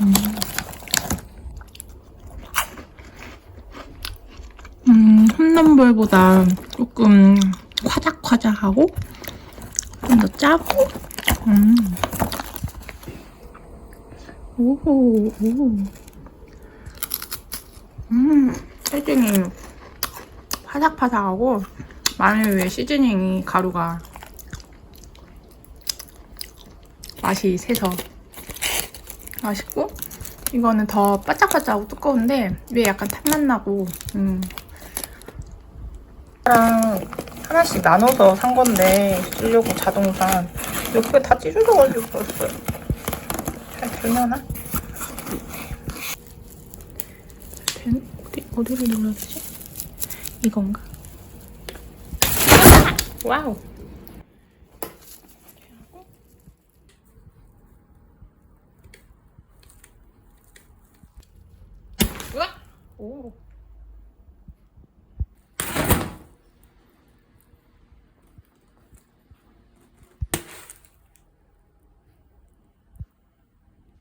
음. 음, 홈런볼보다 조금 화작화작하고 좀 더 짜고 음. 오호 오. 음, 시즈닝 파삭파삭하고 마늘 위에 시즈닝이 가루가 맛이 세서 맛있고 이거는 더 바짝바짝하고 두꺼운데 위에 약간 탄맛 나고 음. 랑 하나씩 나눠서 산 건데 쓰려고 자동산 옆에 다 찢어져가지고 그랬어요 잘 되려나? 된, 어디, 어디를 눌러야 되지? 이건가? 와우 오.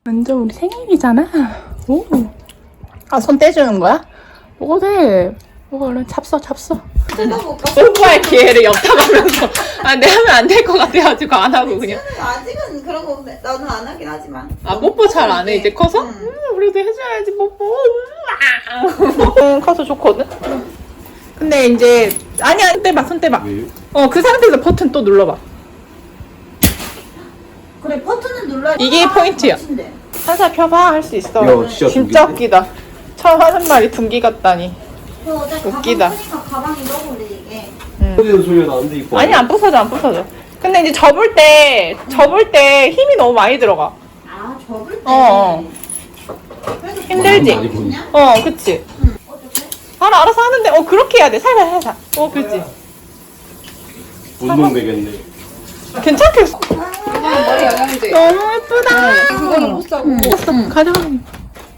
완전 우리 생일이잖아. 오. 아, 손 떼주는 거야? 먹어도 돼. 먹어, 얼른 잡숴, 잡숴. 뜯어볼까? 뽀뽀할 기회를 엿타가면서. 아, 내 하면 안 될 것 같아가지고 안 하고 그냥. 아직은 그런 거 나는 안 하긴 하지만. 아, 뽀뽀 잘 안 해, 이제 커서? 응. 음, 그래도 해줘야지, 뽀뽀. 응, 커서 좋거든? 근데 이제, 아니야, 손 떼봐, 손 떼봐. 왜요? 어, 그 상태에서 버튼 또 눌러봐. 그래 버튼은 눌러. 이게 포인트야. 한살 펴봐, 할 수 있어. 야, 진짜? 웃기다. 처음 하는 말이 둥기 같다니. 웃기다. 소리는 소리가 나는데 이거 아니, 안 부서져, 안 부서져. 근데 이제 접을 때, 접을 때 힘이 너무 많이 들어가. 아 접을 때. 어, 그래도 힘들지? 많이 보니. 그냥 어, 그치. 어떻게? 알아, 알아서 하는데, 어, 그렇게 해야 돼. 살살, 살살. 어, 그치. 운동 되겠네. 괜찮겠어. 머리 영양제. 너무 예쁘다. 그거는 못 사고. 응. 가져가.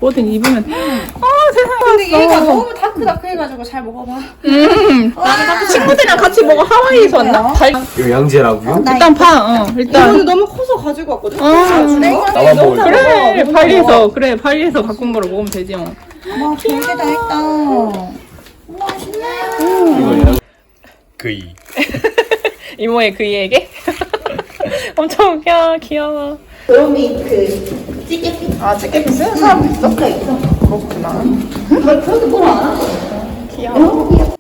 뭐든 입으면. 어, 세상에. 근데 얘가 왔어. 너무 다크다크 해가지고 잘 먹어봐. 음. 친구들이랑 같이 먹어. 하와이에서 왔나? 달... 영양제라고요? 일단 파, 어, 일단. 너무 커서 가지고 왔거든. 어. 나만 먹을 거야. 그래, 발리에서, 그래, 발리에서 바꾼 거로 먹으면 되지, 뭐. 와 별게 다 했다. 우와 신나요. 이거 영양. 그이. 이모의 그이에게? 엄청 웃겨, 귀여워. 도미 그 찌개피. 아, 찌개피 쓰는 사람도 있어? 있어 있어. 그렇구나. 그걸 안 하고. 귀여워.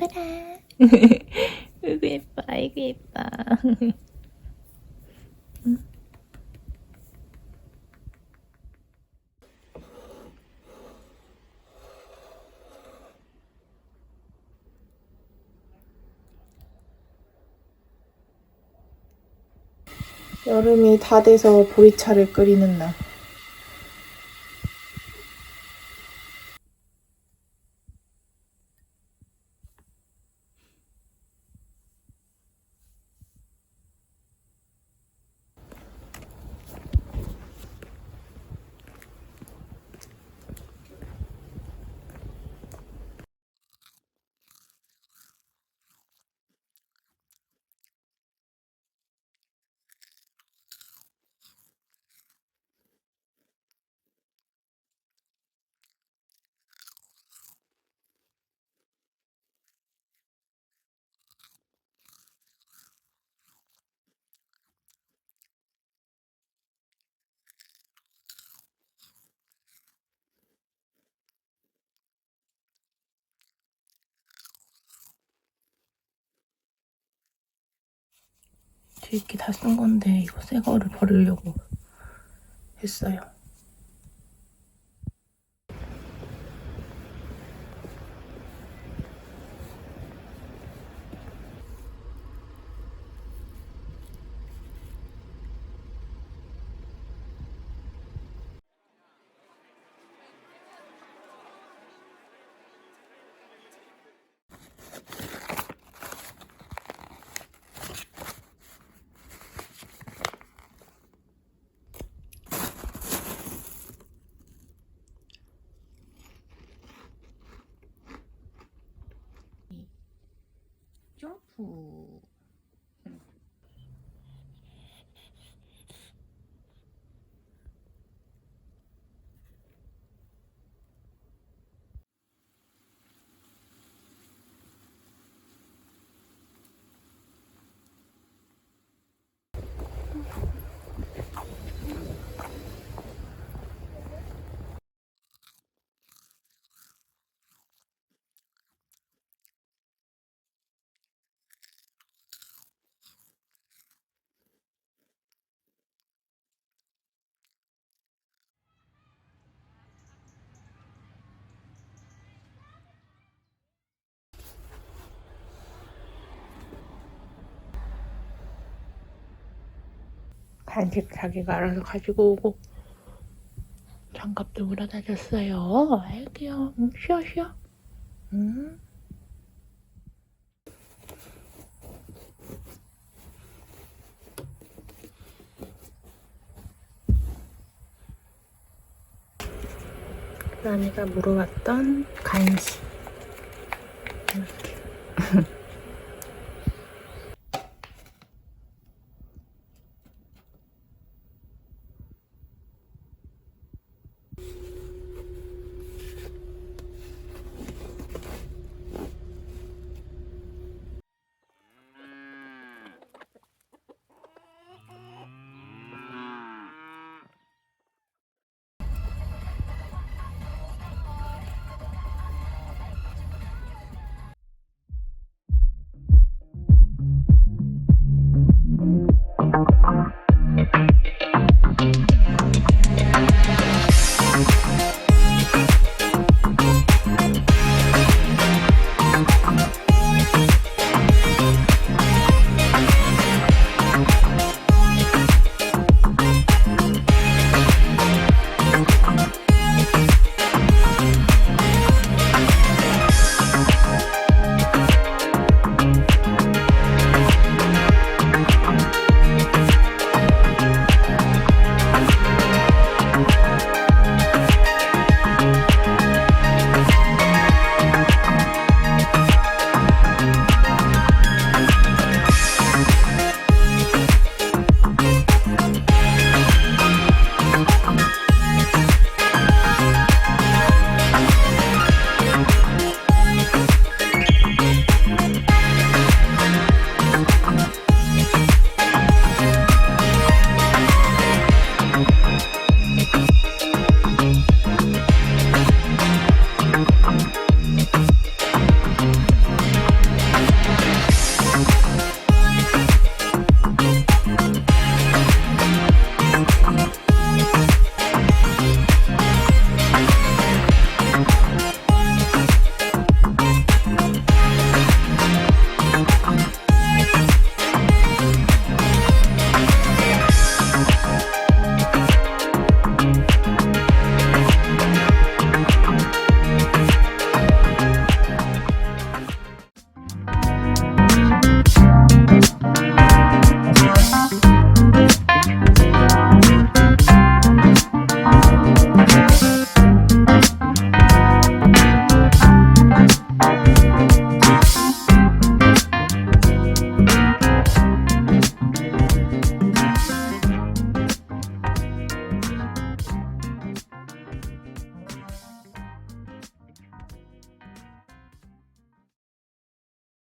예쁘다. 아이고 예뻐, 아이고 예뻐. 여름이 다 돼서 보리차를 끓이는 날. 뒤집기 다 쓴 건데 이거 새 거를 버리려고 했어요. 간식 자기가 알아서 가지고 오고 장갑도 물어다 줬어요. 아기야, 응, 쉬어, 쉬어. 응? 라니가 그 물어봤던 간식. 이렇게.